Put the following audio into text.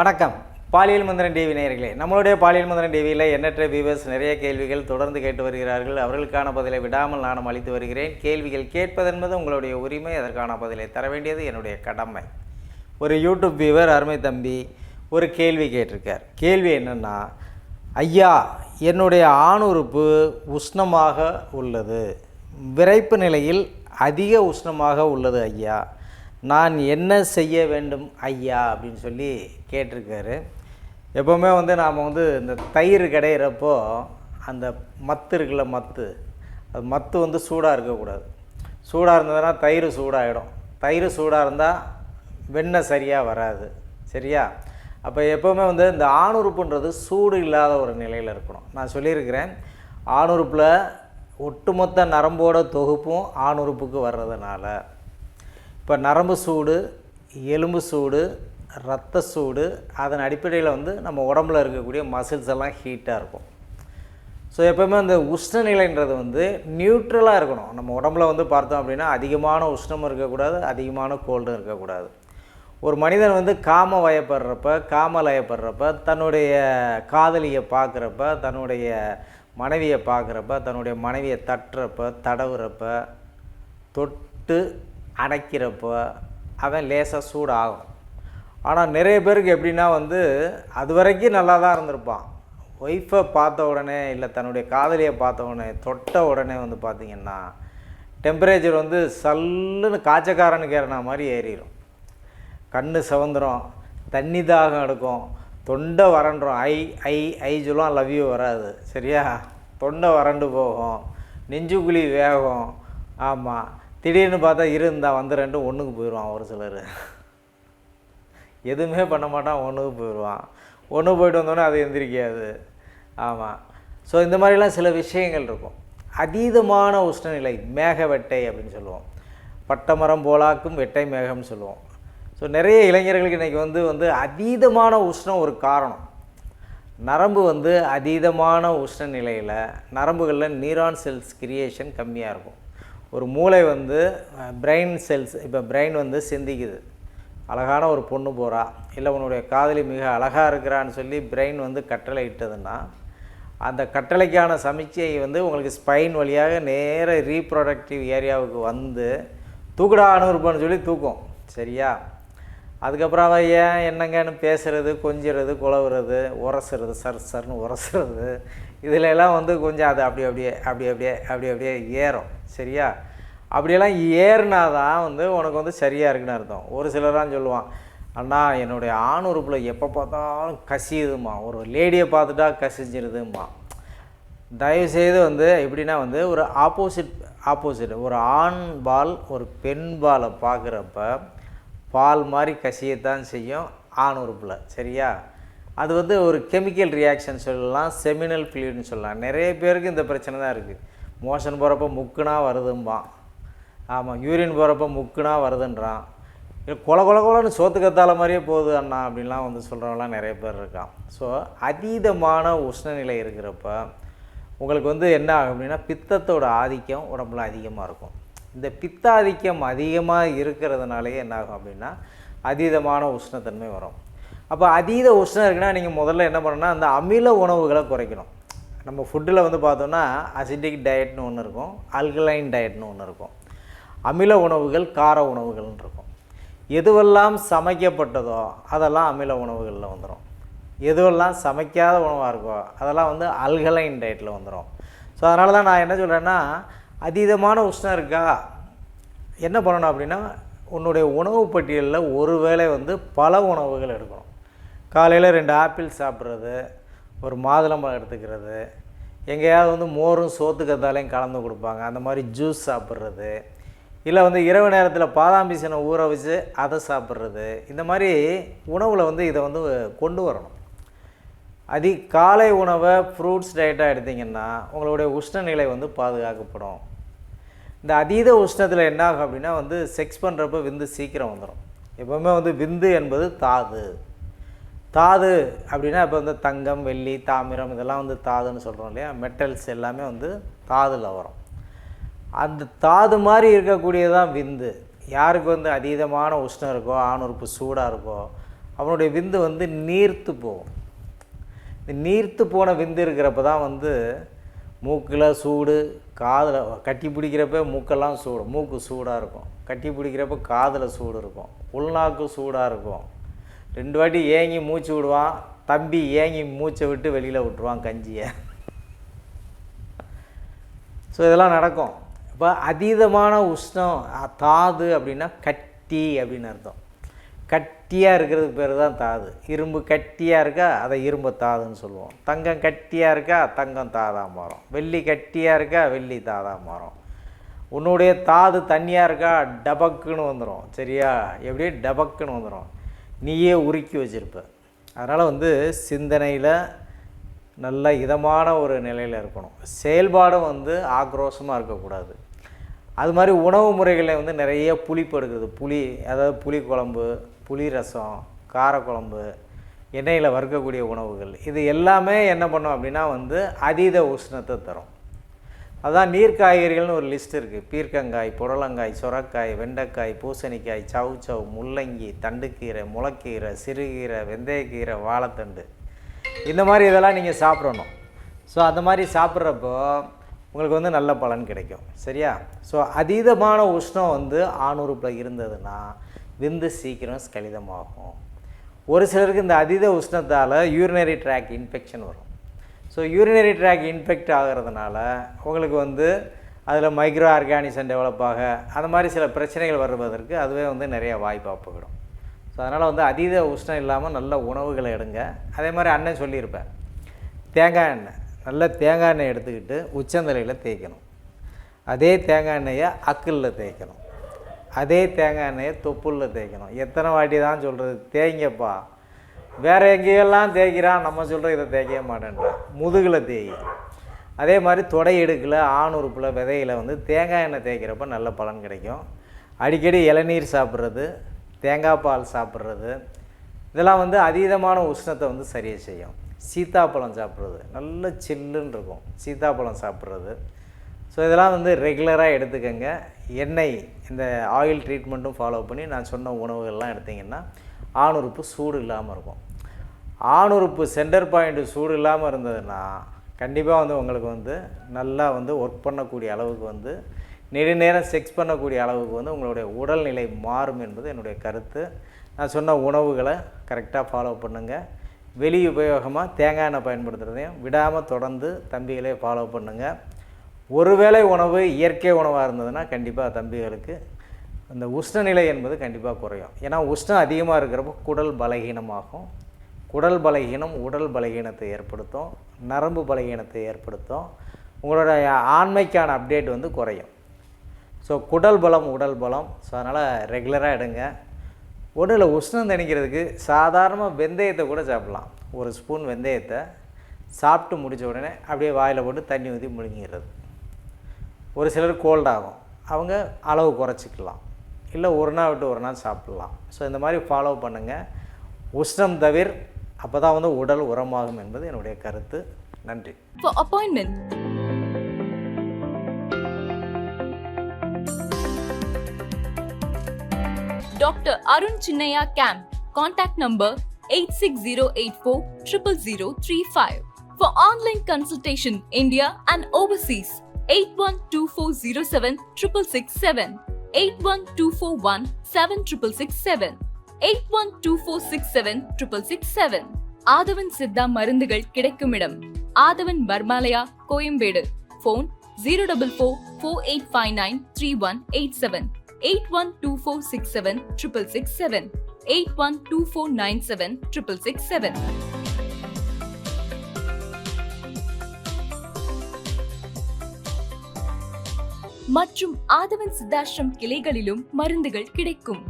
வணக்கம். பாலியல் மந்திரன் டிவி நேயர்களே நம்மளுடைய பாலியல் மந்திரன் டிவியில் எண்ணற்ற வியூவர்ஸ் நிறைய கேள்விகள் தொடர்ந்து கேட்டு வருகிறார்கள். அவர்களுக்கான பதிலை விடாமல் நானும் அளித்து வருகிறேன். கேள்விகள் கேட்பதென்பது உங்களுடைய உரிமை அதற்கான பதிலை தர வேண்டியது என்னுடைய கடமை. ஒரு யூடியூப் வியூவர் அருமை தம்பி ஒரு கேள்வி கேட்டிருக்கார். கேள்வி என்னென்னா ஐயா என்னுடைய ஆணுறுப்பு உஷ்ணமாக உள்ளது. விரைப்பு நிலையில் அதிக உஷ்ணமாக உள்ளது ஐயா. நான் என்ன செய்ய வேண்டும் ஐயா அப்படின்னு சொல்லி கேட்டிருக்காரு. எப்போவுமே வந்து நாம் வந்து இந்த தயிர் கிடையிறப்போ அந்த மத்து இருக்குல்ல மத்து அது மத்து வந்து சூடாக இருக்கக்கூடாது. சூடாக இருந்ததுன்னா தயிர் சூடாகிடும் தயிர் சூடாக இருந்தால் வெண்ணெய் சரியாக வராது சரியா? அப்போ எப்போவுமே வந்து இந்த ஆணுறுப்புன்றது சூடு இல்லாத ஒரு நிலையில் இருக்கணும். நான் சொல்லியிருக்கிறேன் ஆணுறுப்பில் ஒட்டுமொத்த நரம்போட தொகுப்பும் ஆணுறுப்புக்கு வர்றதுனால. இப்போ நரம்பு சூடு எலும்பு சூடு ரத்த சூடு அதன் அடிப்படையில் வந்து நம்ம உடம்புல இருக்கக்கூடிய மசில்ஸ் எல்லாம் ஹீட்டாக இருக்கும். ஸோ எப்போவுமே அந்த உஷ்ணநிலைன்றது வந்து நியூட்ரலாக இருக்கணும். நம்ம உடம்புல வந்து பார்த்தோம் அப்படின்னா அதிகமான உஷ்ணமும் இருக்கக்கூடாது அதிகமான கோல்டும் இருக்கக்கூடாது. ஒரு மனிதன் வந்து காம வயப்படுறப்ப காம லயப்படுறப்ப தன்னுடைய காதலியை பார்க்குறப்ப தன்னுடைய மனைவியை பார்க்குறப்ப தன்னுடைய மனைவியை தட்டுறப்ப தடவுறப்ப தொட்டு அணைக்கிறப்போ அவன் லேசாக சூடாகும். ஆனால் நிறைய பேருக்கு எப்படின்னா வந்து அது வரைக்கும் நல்லா தான் இருந்திருப்பான். ஒய்ஃபை பார்த்த உடனே இல்லை தன்னுடைய காதலியை பார்த்த உடனே தொட்ட உடனே வந்து பார்த்திங்கன்னா டெம்பரேச்சர் வந்து சல்லுன்னு காய்ச்சக்காரனுக்கு ஏறினா மாதிரி ஏறிடும் கண் சிவந்துரும் தண்ணி தாகம் எடுக்கும். தொண்டை வறண்டுரும். ஐ ஐ ஐ சொல்லுவான் லவ் யூ வராது. சரியா? தொண்டை வறண்டு போகும். நெஞ்சுக்குழி வேகும். ஆமாம் திடீர்னு பார்த்தா இருந்தா வந்து ரெண்டும் ஒன்றுக்கு போயிடுவான் ஒரு சிலர். எதுவுமே பண்ண மாட்டான் ஒன்றுக்கு போயிடுவான் ஒன்று போயிட்டு வந்தோடனே அது எந்திரிக்காது. ஆமாம் ஸோ இந்த மாதிரிலாம் சில விஷயங்கள் இருக்கும். அதீதமான உஷ்ணநிலை மேக வெட்டை அப்படின்னு சொல்லுவோம். பட்டமரம் போலாக்கும் வெட்டை மேகம்னு சொல்லுவோம். ஸோ நிறைய இளைஞர்களுக்கு இன்றைக்கி வந்து வந்து அதீதமான உஷ்ணம் ஒரு காரணம். நரம்பு வந்து அதீதமான உஷ்ண நிலையில் நரம்புகளில் நியூரான் செல்ஸ் கிரியேஷன் கம்மியாக இருக்கும். ஒரு மூளை வந்து பிரெயின் செல்ஸ் இப்போ பிரெயின் வந்து சிந்திக்குது. அழகான ஒரு பொண்ணு போகிறா இல்லை உன்னுடைய காதலி மிக அழகாக இருக்கிறான்னு சொல்லி பிரெயின் வந்து கட்டளை இட்டதுன்னா அந்த கட்டளைக்கான சமீட்சை வந்து உங்களுக்கு ஸ்பைன் வழியாக நேர ரீப்ரொடக்டிவ் ஏரியாவுக்கு வந்து தூக்குடா அனுருப்பான்னு சொல்லி தூக்கும். சரியா? அதுக்கப்புறம் அவள் ஏன் என்னங்கன்னு பேசுகிறது கொஞ்சிறது குழவுறது உரசுறது சர் சர்னு உரசுறது இதில் எல்லாம் வந்து கொஞ்சம் அது அப்படி அப்படியே அப்படி அப்படியே அப்படி அப்படியே ஏறும். சரியா? அப்படியெல்லாம் ஏறினா தான் வந்து உனக்கு வந்து சரியாக இருக்குன்னு அர்த்தம். ஒரு சிலரான் சொல்லுவான் அண்ணா என்னுடைய ஆண் உறுப்பில் எப்போ பார்த்தாலும் கசியுதுமா ஒரு லேடியை பார்த்துட்டா கசிஞ்சிருதுமா தயவுசெய்து வந்து எப்படின்னா வந்து ஒரு ஆப்போசிட் ஆப்போசிட். ஒரு ஆண் பால் ஒரு பெண் பாலை பார்க்குறப்ப பால் மாதிரி கசியத்தான் செய்யும் ஆண் உறுப்பில். சரியா? அது வந்து ஒரு கெமிக்கல் ரியாக்ஷன் சொல்லலாம் செமினல் ஃப்ளூயிட்னு சொல்லலாம். நிறைய பேருக்கு இந்த பிரச்சனை தான் இருக்குது மோஷன் போகிறப்ப முக்குனா வருதும்பான் ஆமாம் யூரின் போகிறப்ப முக்குனா வருதுன்றான். இல்லை கொல கொல கொலன்னு சோத்துக்கத்தால மாதிரியே போகுது அண்ணா அப்படின்லாம் வந்து சொல்கிறவங்களாம் நிறைய பேர் இருக்கான். ஸோ அதீதமான உஷ்ணநிலை இருக்கிறப்ப உங்களுக்கு வந்து என்ன ஆகும் அப்படின்னா பித்தத்தோட ஆதிக்கம் உடம்புல அதிகமாக இருக்கும். இந்த பித்தாதிக்கம் அதிகமாக இருக்கிறதுனாலேயே என்ன ஆகும் அப்படின்னா அதீதமான உஷ்ணத்தன்மை வரும். அப்போ அதீத உஷ்ணம் இருக்குன்னா நீங்கள் முதல்ல என்ன பண்ணணும்னா அந்த அமில உணவுகளை குறைக்கணும். நம்ம ஃபுட்டில் வந்து பார்த்தோன்னா அசிட்டிக் டயட்னு ஒன்று இருக்கும் அல்கலைன் டயட்னு ஒன்று இருக்கும். அமில உணவுகள் கார உணவுகள்னு இருக்கும். எதுவெல்லாம் சமைக்கப்பட்டதோ அதெல்லாம் அமில உணவுகளில் வந்துடும் எதுவெல்லாம் சமைக்காத உணவாக இருக்கோ அதெல்லாம் வந்து அல்கலைன் டயட்டில் வந்துடும் ஸோ அதனால தான் நான் என்ன சொல்கிறேன்னா அதீதமான உஷ்ணம் இருக்கா? என்ன பண்ணணும் அப்படின்னா உன்னுடைய உணவு பட்டியலில் ஒரு வேளை வந்து பல உணவுகள் எடுக்கணும். காலையில் ரெண்டு ஆப்பிள் சாப்பிட்றது ஒரு மாதுளம்பழம் எடுத்துக்கிறது. எங்கேயாவது வந்து மோரும் சோத்துக்கத்தாலையும் கலந்து கொடுப்பாங்க. அந்த மாதிரி ஜூஸ் சாப்பிட்றது. இல்லை வந்து இரவு நேரத்தில் பாதாம் பீசனை ஊற வச்சு அதை சாப்பிட்றது. இந்த மாதிரி உணவில் வந்து இதை வந்து கொண்டு வரணும். அதி காலை உணவை ஃப்ரூட்ஸ் டயட்டாக எடுத்திங்கன்னா உங்களுடைய உஷ்ணநிலை வந்து பாதுகாக்கப்படும். இந்த அதீத உஷ்ணத்தில் என்ன ஆகும் அப்படின்னா வந்து செக்ஸ் பண்ணுறப்ப விந்து சீக்கிரம் வந்துடும் எப்போவுமே வந்து விந்து என்பது தாது. தாது அப்படின்னா இப்போ வந்து தங்கம் வெள்ளி தாமிரம் இதெல்லாம் வந்து தாதுன்னு சொல்கிறோம் இல்லையா? மெட்டல்ஸ் எல்லாமே வந்து தாதில் வரும். அந்த தாது மாதிரி இருக்கக்கூடியதான் விந்து. யாருக்கு வந்து அதீதமான உஷ்ணம் இருக்கோ ஆணுறுப்பு சூடாக இருக்கோ அவனுடைய விந்து வந்து நீர்த்து போகும். இந்த நீர்த்து போன விந்து இருக்கிறப்ப தான் வந்து மூக்கில் சூடு காதில் கட்டி பிடிக்கிறப்ப மூக்கெல்லாம் சூடு மூக்கு சூடாக இருக்கும். கட்டி பிடிக்கிறப்ப காதில் சூடு இருக்கும். உள்நாக்கு சூடாக இருக்கும். ரெண்டு வாட்டி ஏங்கி மூச்சு விடுவான். தம்பி ஏங்கி மூச்சை விட்டு வெளியில் விட்டுருவான் கஞ்சியை. ஸோ இதெல்லாம் நடக்கும். இப்போ அதீதமான உஷ்ணம் தாது அப்படின்னா கட்டி அப்படின்னு அர்த்தம். கட்டியாக இருக்கிறதுக்கு பேர் தான் தாது. இரும்பு கட்டியாக இருக்கா அதை இரும்பு தாதுன்னு சொல்லுவோம். தங்கம் கட்டியாக இருக்கா தங்கம் தாதாக மாறும். வெள்ளி கட்டியாக இருக்கா வெள்ளி தாதாக மாறும். உன்னுடைய தாது தண்ணியாக இருக்கா டபக்குன்னு வந்துடும் சரியா? எப்படியே டபக்குன்னு வந்துடும் நீயே உருக்கி வச்சிருப்ப. அதனால் வந்து சிந்தனையில் நல்ல இதமான ஒரு நிலையில் இருக்கணும். செயல்பாடும் வந்து ஆக்ரோஷமாக இருக்கக்கூடாது. அது மாதிரி உணவு முறைகளில் வந்து நிறைய புளிப்பு எடுக்குது புளி அதாவது புளி குழம்பு புளி ரசம் காரக்குழம்பு எண்ணெயில் வறுக்கக்கூடிய உணவுகள். இது எல்லாமே என்ன பண்ணும் அப்படின்னா வந்து அதீத உஷ்ணத்தை தரும். அதான் நீர் காய்கறிகள்னு ஒரு லிஸ்ட் இருக்குது பீர்க்கங்காய் புடலங்காய் சுரக்காய் வெண்டைக்காய் பூசணிக்காய் சவு சவு முள்ளங்கி தண்டுக்கீரை முளைக்கீரை சிறுகீரை வெந்தயக்கீரை வாழைத்தண்டு. இந்த மாதிரி இதெல்லாம் நீங்கள் சாப்பிடணும். ஸோ அந்த மாதிரி சாப்பிட்றப்போ உங்களுக்கு வந்து நல்ல பலன் கிடைக்கும். சரியா? ஸோ அதீதமான உஷ்ணம் வந்து ஆணுறுப்பில் இருந்ததுன்னா விந்து சீக்கிரம் ஸ்கலிதமாகும். ஒரு சிலருக்கு இந்த அதீத உஷ்ணத்தால் யூரினரி ட்ராக் இன்ஃபெக்ஷன் வரும். ஸோ யூரினரி ட்ராக் இன்ஃபெக்ட் ஆகிறதுனால உங்களுக்கு வந்து அதில் மைக்ரோ ஆர்கானிசம் டெவலப் ஆக அந்த மாதிரி சில பிரச்சனைகள் வருவதற்கு அதுவே வந்து நிறைய வாய்ப்பாக போயிடும் ஸோ அதனால் வந்து அதீத உஷ்ணம் இல்லாமல் நல்ல உணவுகளை எடுங்க. அதே மாதிரி அண்ணன் சொல்லியிருப்பேன். தேங்காய் எண்ணெய் நல்ல தேங்காய் எண்ணெய் எடுத்துக்கிட்டு உச்சந்தலையில் தேய்க்கணும். அதே தேங்காய் எண்ணெயை அக்கலில் தேய்க்கணும். அதே தேங்காய் எண்ணெயை தொப்புளில் தேய்க்கணும். எத்தனை வாட்டி தான் சொல்கிறது தேய்ங்கப்பா. வேறு எங்கேயெல்லாம் தேய்க்கிறான் நம்ம சொல்கிற இதை தேய்க்க மாட்டேன்றான். முதுகில் தேய். அதே மாதிரி தொடை இடுக்கில் ஆண் உறுப்பில் விதையில் வந்து தேங்காய் எண்ணெய் தேய்க்கிறப்ப நல்ல பலன் கிடைக்கும். அடிக்கடி இளநீர் சாப்பிட்றது தேங்காய் பால் சாப்பிட்றது இதெல்லாம் வந்து அதீதமான உஷ்ணத்தை வந்து சரியாக செய்யும். சீத்தாப்பழம் சாப்பிட்றது நல்ல சில்லுன்னு இருக்கும். சீத்தாப்பழம் சாப்பிட்றது. ஸோ இதெல்லாம் வந்து ரெகுலராக எடுத்துக்கோங்க. எண்ணெய் இந்த ஆயில் ட்ரீட்மெண்ட்டும் ஃபாலோ பண்ணி நான் சொன்ன உணவுகள்லாம் எடுத்திங்கன்னா ஆணுறுப்பு சூடு இல்லாமல் இருக்கும். ஆணுறுப்பு சென்டர் பாயிண்ட் சூடு இல்லாமல் இருந்ததுன்னா கண்டிப்பாக வந்து உங்களுக்கு வந்து நல்லா வந்து ஒர்க் பண்ணக்கூடிய அளவுக்கு வந்து நெடுநேரம் செக்ஸ் பண்ணக்கூடிய அளவுக்கு வந்து உங்களுடைய உடல்நிலை மாறும் என்பது என்னுடைய கருத்து. நான் சொன்ன உணவுகளை கரெக்டாக ஃபாலோ பண்ணுங்கள் வெளி உபயோகமாக தேங்காய் எண்ணெய் பயன்படுத்துகிறதையும் விடாமல் தொடர்ந்து தம்பிகளே ஃபாலோ பண்ணுங்கள் ஒருவேளை உணவு இயற்கை உணவாக இருந்ததுன்னா கண்டிப்பாக தம்பிகளுக்கு அந்த உஷ்ணநிலை என்பது கண்டிப்பாக குறையும். ஏன்னா உஷ்ணம் அதிகமாக இருக்கிறப்போ குடல் பலகீனமாகும். குடல் பலகீனம் உடல் பலகீனத்தை ஏற்படுத்தும் நரம்பு பலகீனத்தை ஏற்படுத்தும். உங்களோட ஆண்மைக்கான அப்டேட் வந்து குறையும். ஸோ குடல் பலம் உடல் பலம். ஸோ அதனால் ரெகுலராக எடுங்க. உடலில் உஷ்ணம் தணிக்கிறதுக்கு சாதாரணமாக வெந்தயத்தை கூட சாப்பிட்லாம். ஒரு ஸ்பூன் வெந்தயத்தை சாப்பிட்டு முடித்த உடனே அப்படியே வாயில் போட்டு தண்ணி ஊற்றி முழுங்கிடுறது. ஒரு சிலர் கோல்ட் ஆகும். அவங்க அளவு குறைச்சிக்கலாம். இல்லை ஒரு நாள் விட்டு ஒரு நாள் சாப்பிட்லாம். ஸோ இந்த மாதிரி ஃபாலோ பண்ணுங்கள் உஷ்ணம் தவிர அப்போ தான் வந்து உடல் உரமாகும் என்பது என்னுடைய கருத்து நன்றி For appointment, Dr. Arun Chinnaya Camp. Contact number 86084 00035. For online consultation, India and overseas, 812407 667, eight one two four six seven triple six seven. Aadhavan Siddha மருந்துகள் கிடைக்கும் இடம் Aadhavan Pharmalaya Koyambedu. Phone zero double four four eight five nine three one eight seven. Eight one two four six seven triple six seven. Eight one two four nine seven triple six seven. மற்றும் ஆதவன் சித்தாஷ்ரம் கிளைகளிலும் மருந்துகள் கிடைக்கும்.